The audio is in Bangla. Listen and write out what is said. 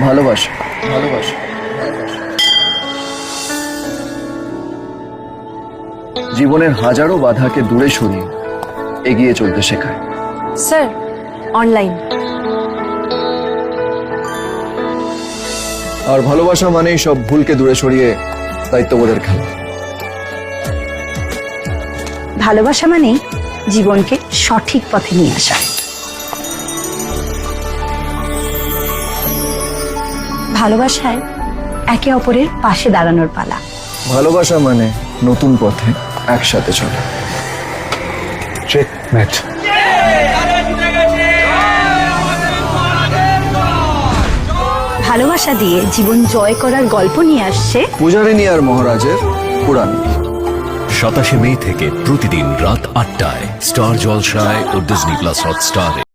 ভালোবাসা। ভালোবাসা। জীবনের হাজারো বাধাকে দূরে সরিয়ে এগিয়ে চলতে শেখায়। Sir online. আর ভালোবাসা মানেই সব ভুলকে দূরে সরিয়ে দায়িত্ববোধের খেলা। ভালোবাসা মানেই জীবনকে সঠিক পথে নিয়ে আসা। ভালোবাসায় একে অপরের পাশে দাঁড়ানোর পালা। ভালোবাসা মানে নতুন পথে একসাথে চলা। চেক ভালোবাসা দিয়ে জীবন জয় করার গল্প নিয়ে আসছে পূজারিনী আর মহারাজের পুরাণ। সাতাশে মে থেকে প্রতিদিন রাত আটটায় স্টার জলসায় ও ডিজনি প্লাস হটস্টারে